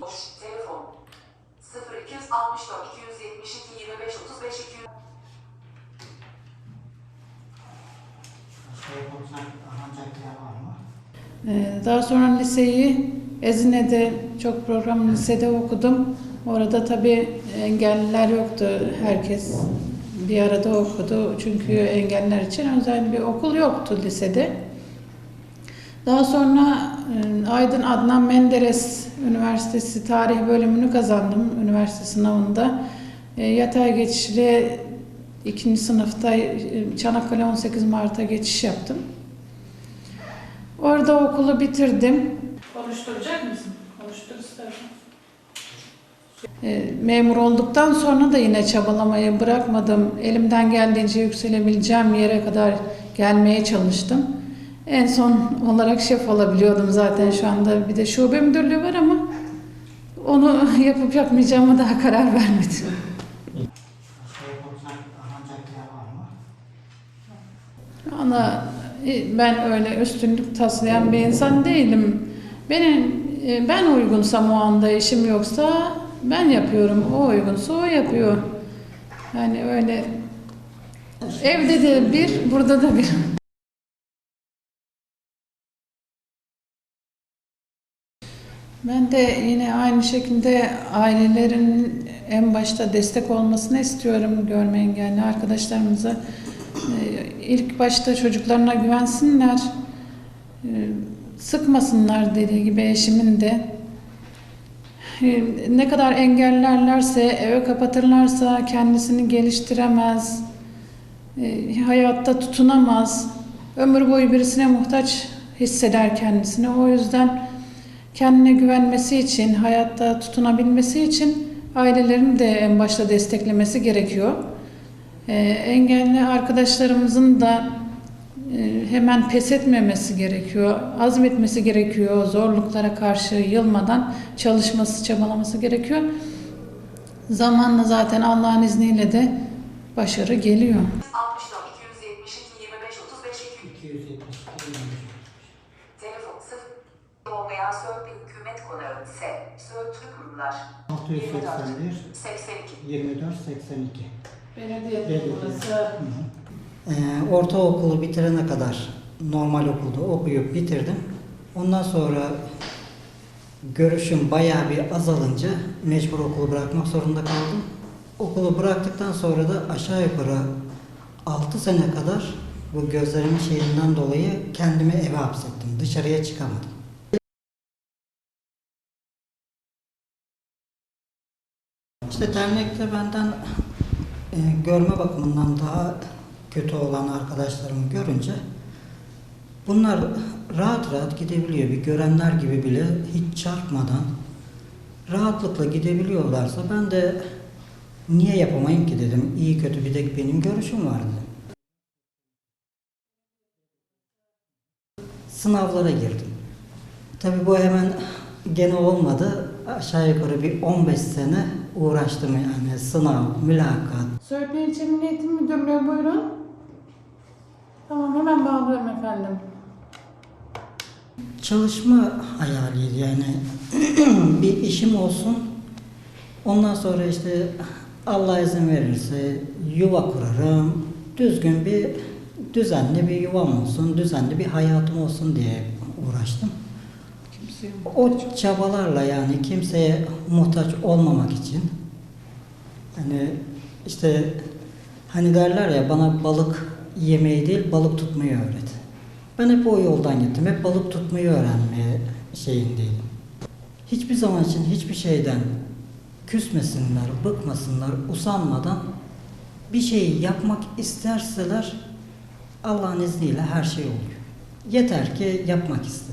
Boş. Telefon. 0264 272 25 35 200 Daha sonra liseyi Ezine'de çok program lisede okudum. Orada tabii engelliler yoktu. Herkes bir arada okudu. Çünkü engeller için özel bir okul yoktu lisede. Daha sonra e, Aydın Adnan Menderes Üniversitesi Tarih bölümünü kazandım üniversite sınavında. E, Yatay geçişle ikinci sınıfta e, Çanakkale 18 Mart'a geçiş yaptım. Orada okulu bitirdim. Konuşturacak mısın? Konuştur istersen. Memur olduktan sonra da yine çabalamayı bırakmadım. Elimden geldiğince yükselebileceğim yere kadar gelmeye çalıştım. En son olarak şef olabiliyordum zaten şu anda. Bir de şube müdürlüğü var ama onu yapıp yapmayacağıma daha karar vermedim. Ana e, ben öyle üstünlük taslayan bir insan değilim. Benim e, ben uygunsam o anda işim yoksa ben yapıyorum. O uygunsa o yapıyor. Yani öyle evde de bir, burada da bir. Ben de yine aynı şekilde ailelerin en başta destek olmasını istiyorum görme engelli arkadaşlarımıza. Ee, İlk başta çocuklarına güvensinler, Ee, sıkmasınlar dediği gibi eşimin de. Ee, Ne kadar engellerlerse, eve kapatırlarsa kendisini geliştiremez, hayatta tutunamaz, ömür boyu birisine muhtaç hisseder kendisini. O yüzden kendine güvenmesi için, hayatta tutunabilmesi için ailelerin de en başta desteklemesi gerekiyor. Ee, engelli arkadaşlarımızın da e, hemen pes etmemesi gerekiyor, azmetmesi gerekiyor, zorluklara karşı yılmadan çalışması, çabalaması gerekiyor. Zamanla zaten Allah'ın izniyle de başarı geliyor. 64 272 25 35 200 272 Telefon 0 olmayan Söğütlü Hükümet Konağı ise Söğütlü Kurumlar 681 82 24 82. Belediye Belediye. burası. Ee, ortaokulu bitirene kadar normal okulda okuyup bitirdim. Ondan sonra görüşüm bayağı bir azalınca mecbur okulu bırakmak zorunda kaldım. Okulu bıraktıktan sonra da aşağı yukarı 6 sene kadar bu gözlerimin şeyinden dolayı kendimi eve hapsettim. Dışarıya çıkamadım. İşte dernekte benden e, görme bakımından daha kötü olan arkadaşlarımı görünce bunlar rahat rahat gidebiliyor. Bir görenler gibi bile hiç çarpmadan rahatlıkla gidebiliyorlarsa ben de niye yapamayayım ki dedim. İyi kötü bir de benim görüşüm var dedim. Sınavlara girdim. Tabii bu hemen gene olmadı. Aşağı yukarı bir 15 sene uğraştım yani sınav, mülakat, Söğütlü İlçe Milli Eğitim Müdürlüğü buyurun. Tamam hemen bağlıyorum efendim. çalışma hayaliydi yani bir işim olsun ondan sonra işte Allah izin verirse yuva kurarım düzgün bir düzenli bir yuvam olsun düzenli bir hayatım olsun diye uğraştım. O çabalarla yani kimseye muhtaç olmamak için hani işte hani derler ya bana balık yemeyi değil balık tutmayı öğret. Ben hep o yoldan gittim. Hep balık tutmayı öğrenmeye şeyindeydim. Hiçbir zaman için hiçbir şeyden küsmesinler, bıkmasınlar, usanmadan bir şeyi yapmak isterseler Allah'ın izniyle her şey oluyor. Yeter ki yapmak iste.